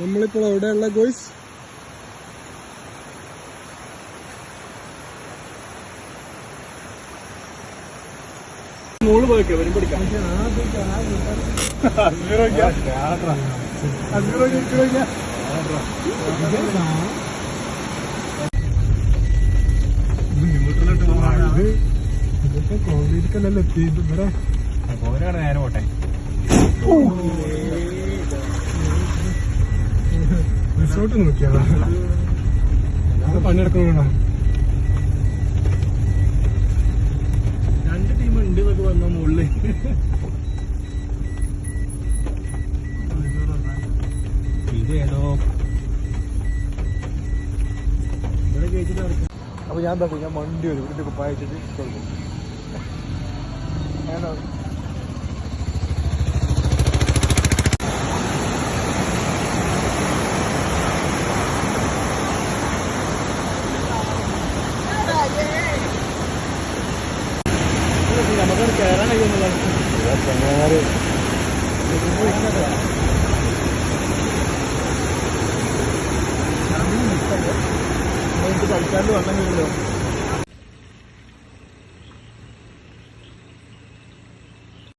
നമ്മളിപ്പോൾ എവിടെയുള്ള ഗോയ്സ്. മോൾ പോയൊക്കെ വരും പിടിക്കാം ഇത് ഇതിപ്പോ കോൺക്രീറ്റ് കല്ലല്ലോ എത്തി ഇത് ഇവിടെ പോരാണ് നേരെ പോട്ടെ. റിസോർട്ട് നോക്കിയാണ് പണിയെടുക്കണ രണ്ട് ടീം ഉണ്ട് എന്നൊക്കെ വന്ന മുകളിൽ ഇത് ഏതോ ഇവിടെ കയറ്റിട്ട് അപ്പൊ ഞാൻ എന്താ ഞാൻ വണ്ടി വരും. ഇതിന്റെ കുപ്പായച്ചിട്ട് കൊടുക്കും ഞാനോ ചങ്ങാറ് കളിക്കാണ്ട് വണ്ണം കഴിയുമല്ലോ